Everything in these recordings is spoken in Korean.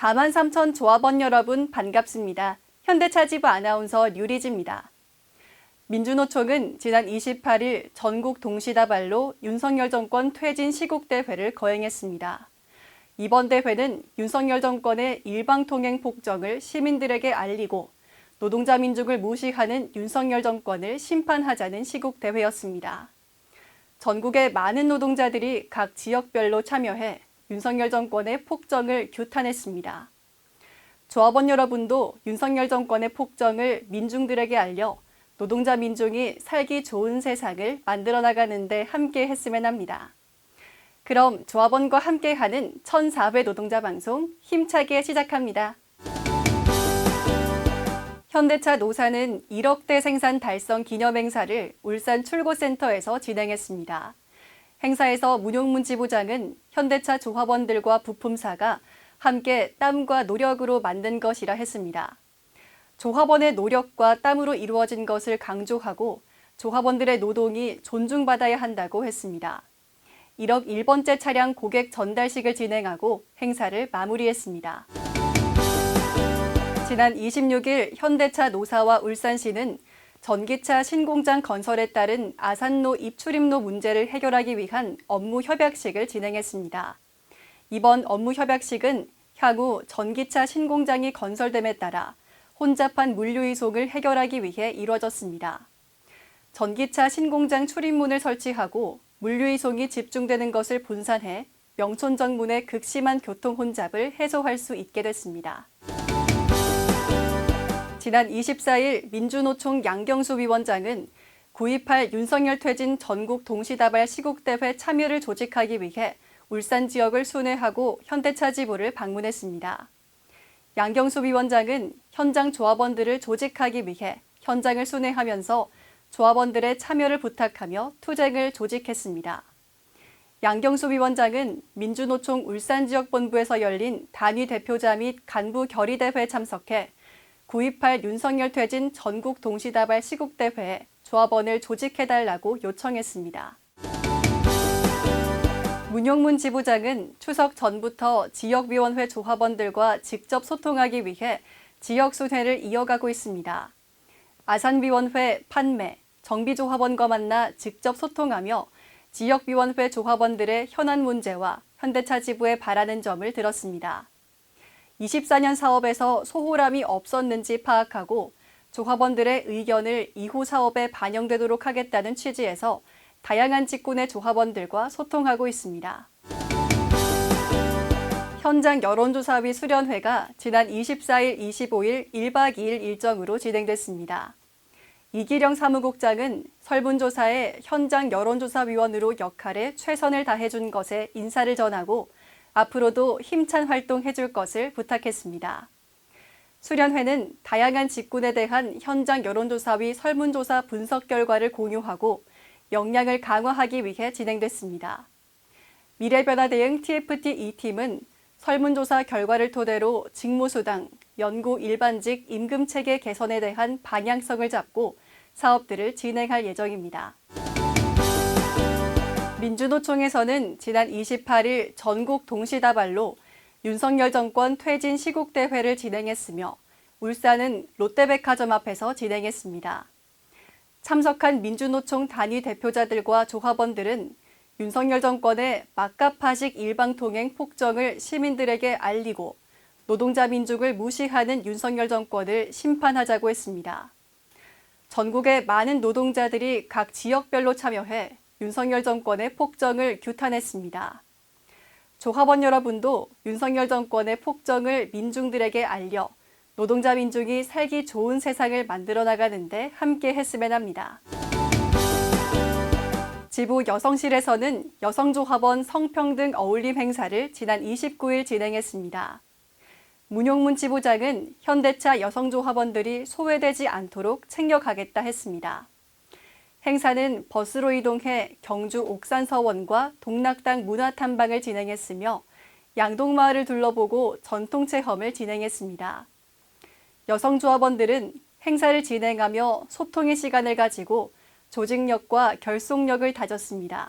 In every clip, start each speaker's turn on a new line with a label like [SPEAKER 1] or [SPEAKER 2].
[SPEAKER 1] 4만 3천 조합원 여러분 반갑습니다. 현대차지부 아나운서 류리지입니다. 민주노총은 지난 28일 전국 동시다발로 윤석열 정권 퇴진 시국대회를 거행했습니다. 이번 대회는 윤석열 정권의 일방통행 폭정을 시민들에게 알리고 노동자 민족을 무시하는 윤석열 정권을 심판하자는 시국대회였습니다. 전국의 많은 노동자들이 각 지역별로 참여해 윤석열 정권의 폭정을 규탄했습니다. 조합원 여러분도 윤석열 정권의 폭정을 민중들에게 알려 노동자 민중이 살기 좋은 세상을 만들어 나가는데 함께 했으면 합니다. 그럼 조합원과 함께하는 1004회 노동자 방송 힘차게 시작합니다. 현대차 노사는 1억대 생산 달성 기념 행사를 울산 출고센터에서 진행했습니다. 행사에서 문용문 지부장은 현대차 조합원들과 부품사가 함께 땀과 노력으로 만든 것이라 했습니다. 조합원의 노력과 땀으로 이루어진 것을 강조하고 조합원들의 노동이 존중받아야 한다고 했습니다. 1억 1번째 차량 고객 전달식을 진행하고 행사를 마무리했습니다. 지난 26일 현대차 노사와 울산시는 전기차 신공장 건설에 따른 아산로 입출입로 문제를 해결하기 위한 업무 협약식을 진행했습니다. 이번 업무 협약식은 향후 전기차 신공장이 건설됨에 따라 혼잡한 물류 이송을 해결하기 위해 이뤄졌습니다. 전기차 신공장 출입문을 설치하고 물류 이송이 집중되는 것을 분산해 명촌 정문의 극심한 교통 혼잡을 해소할 수 있게 됐습니다. 지난 24일 민주노총 양경수 위원장은 9.28 윤석열 퇴진 전국 동시다발 시국대회 참여를 조직하기 위해 울산 지역을 순회하고 현대차 지부를 방문했습니다. 양경수 위원장은 현장 조합원들을 조직하기 위해 현장을 순회하면서 조합원들의 참여를 부탁하며 투쟁을 조직했습니다. 양경수 위원장은 민주노총 울산 지역본부에서 열린 단위 대표자 및 간부 결의대회에 참석해 9.28 윤석열 퇴진 전국 동시다발 시국대회에 조합원을 조직해달라고 요청했습니다. 문용문 지부장은 추석 전부터 지역위원회 조합원들과 직접 소통하기 위해 지역 순회를 이어가고 있습니다. 아산위원회 판매, 정비조합원과 만나 직접 소통하며 지역위원회 조합원들의 현안 문제와 현대차 지부에 바라는 점을 들었습니다. 24년 사업에서 소홀함이 없었는지 파악하고 조합원들의 의견을 이후 사업에 반영되도록 하겠다는 취지에서 다양한 직군의 조합원들과 소통하고 있습니다. 현장 여론조사위 수련회가 지난 24일, 25일 1박 2일 일정으로 진행됐습니다. 이기령 사무국장은 설문조사에 현장 여론조사위원으로 역할에 최선을 다해준 것에 인사를 전하고 앞으로도 힘찬 활동 해 줄 것을 부탁했습니다. 수련회는 다양한 직군에 대한 현장 여론조사위 설문조사 분석 결과를 공유하고 역량을 강화하기 위해 진행됐습니다. 미래변화 대응 TFT 2팀은 설문조사 결과를 토대로 직무수당, 연구 일반직 임금체계 개선에 대한 방향성을 잡고 사업들을 진행할 예정입니다. 민주노총에서는 지난 28일 전국 동시다발로 윤석열 정권 퇴진 시국대회를 진행했으며 울산은 롯데백화점 앞에서 진행했습니다. 참석한 민주노총 단위 대표자들과 조합원들은 윤석열 정권의 막가파식 일방통행 폭정을 시민들에게 알리고 노동자 민족을 무시하는 윤석열 정권을 심판하자고 했습니다. 전국의 많은 노동자들이 각 지역별로 참여해 윤석열 정권의 폭정을 규탄했습니다. 조합원 여러분도 윤석열 정권의 폭정을 민중들에게 알려 노동자 민중이 살기 좋은 세상을 만들어 나가는데 함께 했으면 합니다. 지부 여성실에서는 여성조합원 성평등 어울림 행사를 지난 29일 진행했습니다. 문용문 지부장은 현대차 여성조합원들이 소외되지 않도록 챙겨가겠다 했습니다. 행사는 버스로 이동해 경주 옥산서원과 동락당 문화탐방을 진행했으며 양동마을을 둘러보고 전통체험을 진행했습니다. 여성조합원들은 행사를 진행하며 소통의 시간을 가지고 조직력과 결속력을 다졌습니다.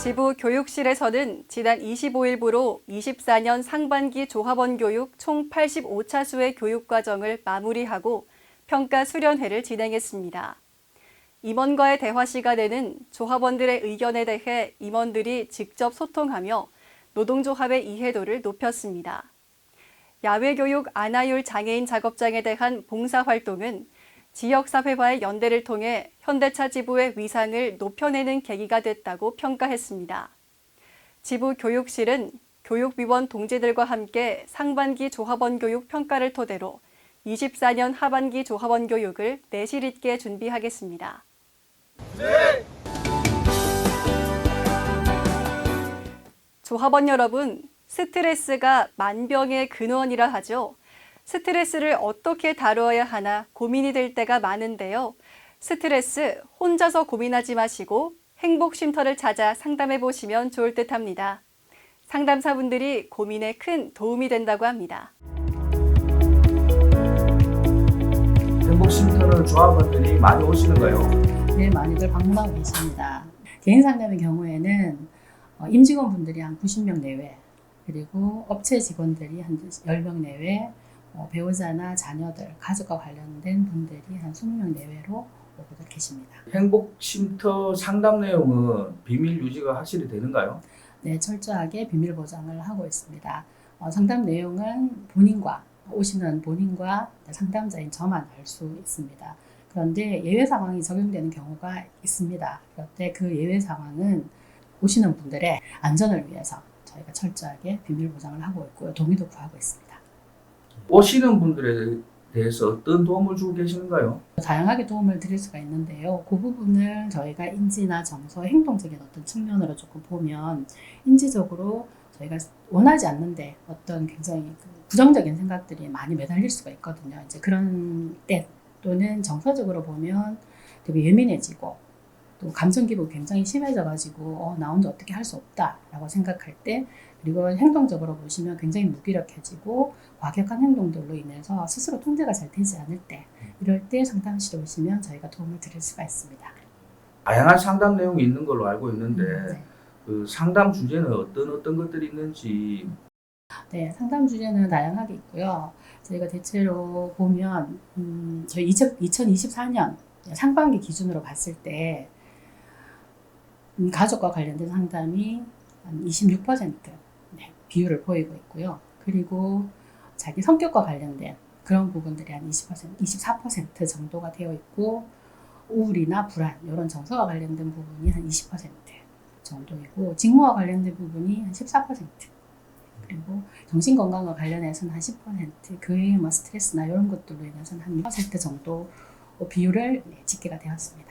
[SPEAKER 1] 지부 교육실에서는 지난 25일부로 24년 상반기 조합원 교육 총 85차수의 교육 과정을 마무리하고 평가 수련회를 진행했습니다. 임원과의 대화 시간에는 조합원들의 의견에 대해 임원들이 직접 소통하며 노동조합의 이해도를 높였습니다. 야외교육 안하율 장애인 작업장에 대한 봉사활동은 지역사회와의 연대를 통해 현대차 지부의 위상을 높여내는 계기가 됐다고 평가했습니다. 지부 교육실은 교육위원 동지들과 함께 상반기 조합원 교육 평가를 토대로 24년 하반기 조합원 교육을 내실 있게 준비하겠습니다. 조합원 여러분, 스트레스가 만병의 근원이라 하죠. 스트레스를 어떻게 다루어야 하나 고민이 될 때가 많은데요. 스트레스 혼자서 고민하지 마시고 행복 쉼터를 찾아 상담해 보시면 좋을 듯 합니다. 상담사분들이 고민에 큰 도움이 된다고 합니다.
[SPEAKER 2] 행복 쉼터는 조합원들이 많이 오시는가요?
[SPEAKER 3] 네, 많이들 방문하고 계십니다. 개인 상담의 경우에는 어, 임직원분들이 한 90명 내외, 그리고 업체 직원들이 한 10명 내외, 어, 배우자나 자녀들, 가족과 관련된 분들이 한 20명 내외로 오고들 계십니다.
[SPEAKER 2] 행복쉼터 상담 내용은 비밀 유지가 확실히 되는가요?
[SPEAKER 3] 네, 철저하게 비밀 보장을 하고 있습니다. 어, 상담 내용은 본인과 오시는 본인과 상담자인 저만 알 수 있습니다. 그런데 예외 상황이 적용되는 경우가 있습니다. 그런데 그 예외 상황은 오시는 분들의 안전을 위해서 저희가 철저하게 비밀 보장을 하고 있고요. 동의도 구하고 있습니다.
[SPEAKER 2] 오시는 분들에 대해서 어떤 도움을 주고 계시는가요?
[SPEAKER 3] 다양하게 도움을 드릴 수가 있는데요. 그 부분을 저희가 인지나 정서, 행동적인 어떤 측면으로 조금 보면 인지적으로 저희가 원하지 않는데 어떤 굉장히 그 부정적인 생각들이 많이 매달릴 수가 있거든요. 이제 그런 때 또는 정서적으로 보면 되게 예민해지고 또 감정 기복이 굉장히 심해져가지고 어, 나 혼자 어떻게 할 수 없다라고 생각할 때 그리고 행동적으로 보시면 굉장히 무기력해지고 과격한 행동들로 인해서 스스로 통제가 잘 되지 않을 때 이럴 때 상담실에 오시면 저희가 도움을 드릴 수가 있습니다.
[SPEAKER 2] 다양한 상담 내용이 있는 걸로 알고 있는데
[SPEAKER 3] 네.
[SPEAKER 2] 그 상담 주제는 어떤 어떤 것들이 있는지
[SPEAKER 3] 네, 상담 주제는 다양하게 있고요. 저희가 대체로 보면 음, 저희 2024년 상반기 기준으로 봤을 때 음, 가족과 관련된 상담이 한 26% 네, 비율을 보이고 있고요. 그리고 자기 성격과 관련된 그런 부분들이 한 20%, 24% 정도가 되어 있고 우울이나 불안 이런 정서와 관련된 부분이 한 20% 정도이고 직무와 관련된 부분이 한 14%. 그리고 정신 건강과 관련해서는 한 10%, 그 외에 뭐 스트레스나 이런 것들로 인해서는 한 6% 정도 비율을 네, 집계가 되었습니다.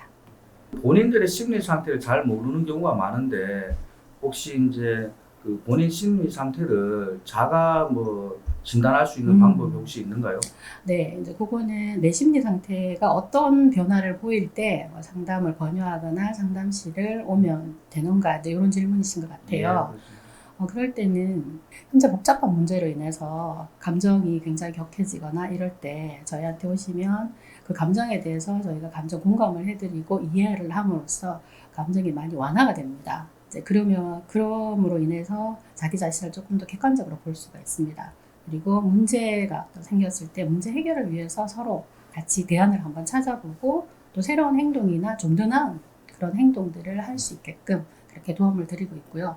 [SPEAKER 2] 본인들의 심리 상태를 잘 모르는 경우가 많은데 혹시 이제 그 본인 심리 상태를 자가 뭐 진단할 수 있는
[SPEAKER 3] 음.
[SPEAKER 2] 방법이 혹시 있는가요?
[SPEAKER 3] 네, 이제 그거는 내 심리 상태가 어떤 변화를 보일 때뭐 상담을 권유하거나 상담실을 오면 되는가 이런 질문이신 것
[SPEAKER 2] 예,
[SPEAKER 3] 같아요.
[SPEAKER 2] 그렇습니다.
[SPEAKER 3] 어, 그럴 때는 현재 복잡한 문제로 인해서 감정이 굉장히 격해지거나 이럴 때 저희한테 오시면 그 감정에 대해서 저희가 감정 공감을 해드리고 이해를 함으로써 감정이 많이 완화가 됩니다. 이제 그러면 그럼으로 인해서 자기 자신을 조금 더 객관적으로 볼 수가 있습니다. 그리고 문제가 또 생겼을 때 문제 해결을 위해서 서로 같이 대안을 한번 찾아보고 또 새로운 행동이나 좀 더 나은 그런 행동들을 할 수 있게끔 그렇게 도움을 드리고 있고요.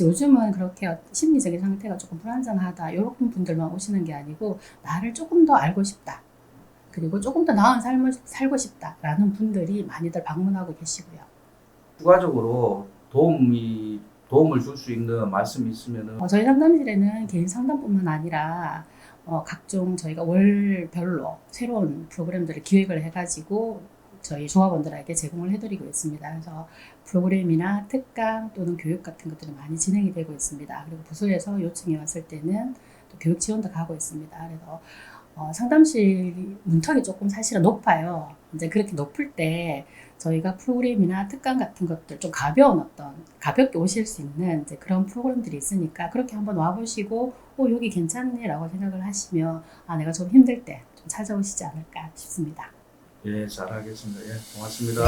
[SPEAKER 3] 요즘은 그렇게 심리적인 상태가 조금 불안정하다 이런 분들만 오시는 게 아니고 나를 조금 더 알고 싶다 그리고 조금 더 나은 삶을 살고 싶다라는 분들이 많이들 방문하고 계시고요.
[SPEAKER 2] 추가적으로 도움이 도움을 줄 수 있는 말씀이 있으면은
[SPEAKER 3] 어, 저희 상담실에는 개인 상담뿐만 아니라 어, 각종 저희가 월별로 새로운 프로그램들을 기획을 해가지고 저희 조합원들에게 제공을 해드리고 있습니다. 그래서 프로그램이나 특강 또는 교육 같은 것들이 많이 진행이 되고 있습니다. 그리고 부서에서 요청이 왔을 때는 또 교육 지원도 가고 있습니다. 그래서 어, 상담실 문턱이 조금 사실은 높아요. 이제 그렇게 높을 때 저희가 프로그램이나 특강 같은 것들 좀 가벼운 어떤 가볍게 오실 수 있는 이제 그런 프로그램들이 있으니까 그렇게 한번 와보시고 어 여기 괜찮네라고 생각을 하시면 아 내가 좀 힘들 때 좀 찾아오시지 않을까 싶습니다.
[SPEAKER 2] 예, 잘하겠습니다. 예, 고맙습니다.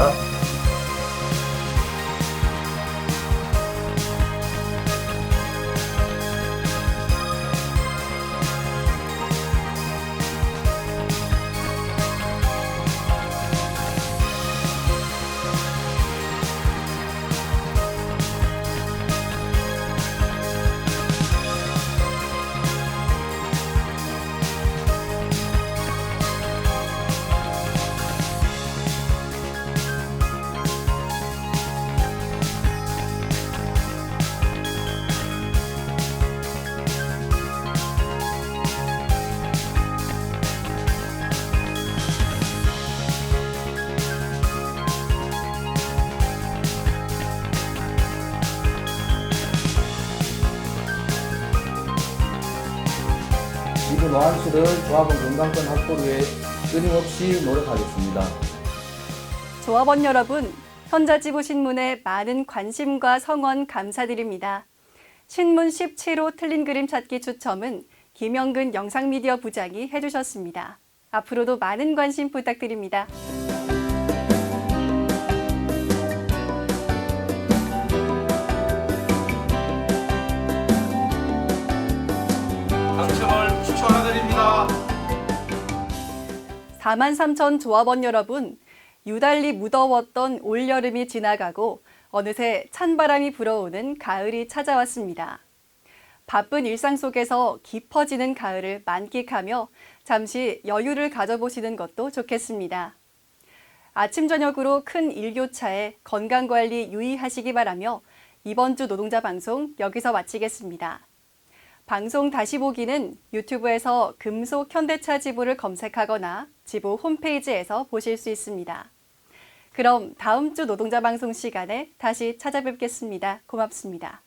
[SPEAKER 4] 노 노안수를 조합원 건강권 확보를 위해 끊임없이 노력하겠습니다.
[SPEAKER 1] 조합원 여러분, 현자지부 신문에 많은 관심과 성원 감사드립니다. 신문 17호 틀린 그림 찾기 추첨은 김영근 영상미디어 부장이 해주셨습니다. 앞으로도 많은 관심
[SPEAKER 5] 부탁드립니다.
[SPEAKER 1] 4만 3천 조합원 여러분, 유달리 무더웠던 올여름이 지나가고 어느새 찬바람이 불어오는 가을이 찾아왔습니다. 바쁜 일상 속에서 깊어지는 가을을 만끽하며 잠시 여유를 가져보시는 것도 좋겠습니다. 아침 저녁으로 큰 일교차에 건강관리 유의하시기 바라며 이번 주 노동자 방송 여기서 마치겠습니다. 방송 다시 보기는 유튜브에서 금속 현대차 지부를 검색하거나 지부 홈페이지에서 보실 수 있습니다. 그럼 다음 주 노동자 방송 시간에 다시 찾아뵙겠습니다. 고맙습니다.